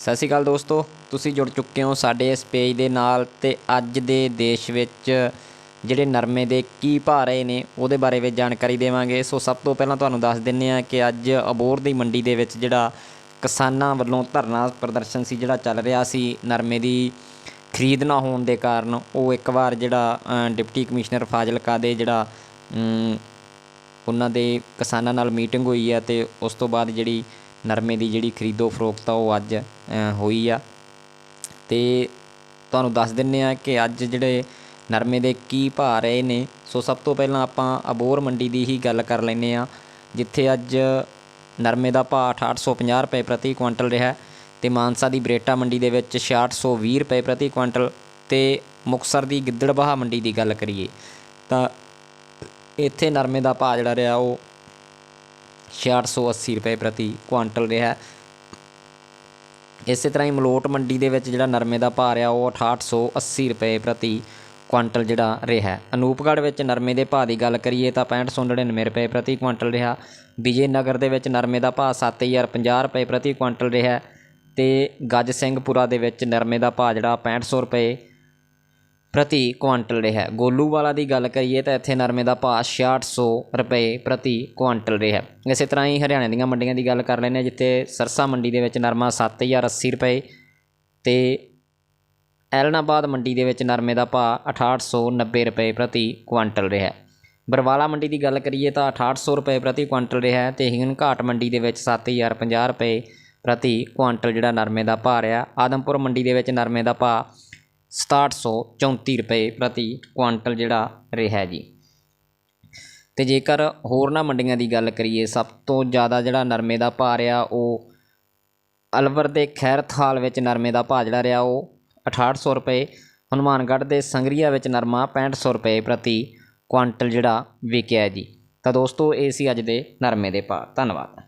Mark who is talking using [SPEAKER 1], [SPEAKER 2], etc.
[SPEAKER 1] ਸਤਿ ਸ਼੍ਰੀ ਅਕਾਲ ਦੋਸਤੋ, ਤੁਸੀਂ ਜੁੜ ਚੁੱਕੇ ਹੋ ਸਾਡੇ ਇਸ ਪੇਜ ਦੇ ਨਾਲ ਤੇ ਅੱਜ ਦੇ ਦੇਸ਼ ਵਿੱਚ ਜਿਹੜੇ ਨਰਮੇ ਦੇ ਕੀ ਭਾਅ ਰਹੇ ਨੇ, ਉਹਦੇ ਬਾਰੇ ਵਿੱਚ ਜਾਣਕਾਰੀ ਦੇਵਾਂਗੇ। ਸੋ ਸਭ ਤੋਂ ਪਹਿਲਾਂ ਤੁਹਾਨੂੰ ਦੱਸ ਦਿੰਨੇ ਆ ਕਿ ਅੱਜ ਅਬੋਰ ਦੀ ਮੰਡੀ ਦੇ ਵਿੱਚ ਜਿਹੜਾ ਕਿਸਾਨਾਂ ਵੱਲੋਂ ਧਰਨਾ ਪ੍ਰਦਰਸ਼ਨ ਸੀ, ਜਿਹੜਾ ਚੱਲ ਰਿਹਾ ਸੀ, ਨਰਮੇ ਦੀ ਖਰੀਦ ਨਾ ਹੋਣ ਦੇ ਕਾਰਨ ਉਹ ਇੱਕ ਵਾਰ ਜਿਹੜਾ ਡਿਪਟੀ ਕਮਿਸ਼ਨਰ ਫਾਜ਼ਿਲਕਾ ਦੇ ਜਿਹੜਾ ਉਹਨਾਂ ਦੇ ਕਿਸਾਨਾਂ ਨਾਲ ਮੀਟਿੰਗ ਹੋਈ ਹੈ ਤੇ ਉਸ ਤੋਂ ਬਾਅਦ ਜਿਹੜੀ ਨਰਮੇ ਦੀ ਜਿਹੜੀ ਖਰੀਦੋ ਫਰੋਖਤ ਆ ਉਹ ਅੱਜ ਹੋਈ ਆ। ਤੇ ਤੁਹਾਨੂੰ ਦੱਸ ਦਿੰਨੇ ਆ ਕਿ ਅੱਜ ਜਿਹੜੇ ਨਰਮੇ ਦੇ ਕੀ ਭਾਅ ਰਹੇ ਨੇ। ਸੋ ਸਭ ਤੋਂ ਪਹਿਲਾਂ ਆਪਾਂ ਅਬੋਰ ਮੰਡੀ ਦੀ ਹੀ ਗੱਲ ਕਰ ਲੈਨੇ ਆ ਜਿੱਥੇ ਅੱਜ ਨਰਮੇ ਦਾ ਭਾਅ 6850 ਰੁਪਏ ਪ੍ਰਤੀ ਕੁਇੰਟਲ ਰਿਹਾ ਹੈ ਤੇ ਮਾਨਸਾ ਦੀ ਬਰੇਟਾ ਮੰਡੀ ਦੇ ਵਿੱਚ 6620 ਰੁਪਏ ਪ੍ਰਤੀ ਕੁਇੰਟਲ ਤੇ ਮੁਕਸਰ ਦੀ ਗਿੱਦੜਬਾਹਾ ਮੰਡੀ ਦੀ ਗੱਲ ਕਰੀਏ, ਤਾਂ ਇੱਥੇ ਨਰਮੇ ਦਾ ਭਾਅ ਜਿਹੜਾ ਰਿਹਾ ਉਹ 6680 ਰੁਪਏ ਪ੍ਰਤੀ ਕੁਆਂਟਲ ਰਿਹਾ ਹੈ। ਇਸੇ ਤਰ੍ਹਾਂ ਹੀ ਮਲੋਟ ਮੰਡੀ ਦੇ ਵਿੱਚ ਜਿਹੜਾ ਨਰਮੇ ਦਾ ਭਾਅ ਰਿਹਾ, ਉਹ 6880 ਰੁਪਏ ਪ੍ਰਤੀ ਕੁਆਂਟਲ ਜਿਹੜਾ ਰਿਹਾ ਹੈ। ਅਨੂਪਗੜ੍ਹ ਵਿੱਚ ਨਰਮੇ ਦੇ ਭਾਅ ਦੀ ਗੱਲ ਕਰੀਏ ਤਾਂ 6599 ਰੁਪਏ ਪ੍ਰਤੀ ਕੁਆਂਟਲ ਰਿਹਾ ਵਿਜੇ ਨਗਰ ਦੇ ਵਿੱਚ ਨਰਮੇ ਦਾ ਭਾਅ 7050 ਰੁਪਏ ਪ੍ਰਤੀ ਕੁਆਂਟਲ ਰਿਹਾ ਹੈ ਤੇ ਗੱਜ ਸਿੰਘਪੁਰਾ ਦੇ ਵਿੱਚ ਨਰਮੇ ਦਾ ਭਾਅ ਜਿਹੜਾ 6500 ਰੁਪਏ ਪ੍ਰਤੀ ਕੁਆਂਟਲ ਰਿਹਾ ਹੈ। ਗੋਲੂਵਾਲਾ ਦੀ ਗੱਲ ਕਰੀਏ ਤਾਂ ਇੱਥੇ ਨਰਮੇ ਦਾ ਭਾਅ 6600 ਰੁਪਏ ਪ੍ਰਤੀ ਕੁਆਂਟਲ ਰਿਹਾ ਇਸੇ ਤਰ੍ਹਾਂ ਹੀ ਹਰਿਆਣੇ ਦੀਆਂ ਮੰਡੀਆਂ ਦੀ ਗੱਲ ਕਰ ਲੈਂਦੇ ਹਾਂ, ਜਿੱਥੇ ਸਰਸਾ ਮੰਡੀ ਦੇ ਵਿੱਚ ਨਰਮਾ 7080 ਰੁਪਏ ਤੇ ਐਲਨਾਬਾਦ ਮੰਡੀ ਦੇ ਵਿੱਚ ਨਰਮੇ ਦਾ ਭਾਅ 6890 ਰੁਪਏ ਪ੍ਰਤੀ ਕੁਆਂਟਲ ਰਿਹਾ ਬਰਵਾਲਾ ਮੰਡੀ ਦੀ ਗੱਲ ਕਰੀਏ ਤਾਂ 6800 ਰੁਪਏ ਪ੍ਰਤੀ ਕੁਆਂਟਲ ਰਿਹਾ ਹੈ ਤੇ ਹਿੰਗਨ ਘਾਟ ਮੰਡੀ ਦੇ ਵਿੱਚ 7050 ਰੁਪਏ ਪ੍ਰਤੀ ਕੁਆਂਟਲ ਜਿਹੜਾ ਨਰਮੇ ਦਾ ਭਾਅ ਰਿਹਾ। ਆਦਮਪੁਰ ਮੰਡੀ ਦੇ ਵਿੱਚ ਨਰਮੇ ਦਾ ਭਾਅ 6734 ਰੁਪਏ ਪ੍ਰਤੀ ਕੁਆਂਟਲ ਜਿਹੜਾ ਰਿਹਾ ਜੀ। ਤੇ ਜੇਕਰ ਹੋਰਨਾਂ ਮੰਡੀਆਂ ਦੀ ਗੱਲ ਕਰੀਏ, ਸਭ ਤੋਂ ਜ਼ਿਆਦਾ ਜਿਹੜਾ ਨਰਮੇ ਦਾ ਭਾਅ ਰਿਹਾ ਉਹ ਅਲਵਰ ਦੇ ਖੈਰਥਾਲ ਵਿੱਚ ਨਰਮੇ ਦਾ ਭਾਅ ਜਿਹੜਾ ਰਿਹਾ ਉਹ 6800 ਰੁਪਏ, ਹਨੂਮਾਨਗੜ੍ਹ ਦੇ ਸੰਗਰੀਆ ਵਿੱਚ ਨਰਮਾ 6500 ਰੁਪਏ ਪ੍ਰਤੀ ਕੁਆਂਟਲ ਜਿਹੜਾ ਵਿਕਿਆ ਜੀ। ਤਾਂ ਦੋਸਤੋ, ਇਹ ਸੀ ਅੱਜ ਦੇ ਨਰਮੇ ਦੇ ਭਾਅ। ਧੰਨਵਾਦ।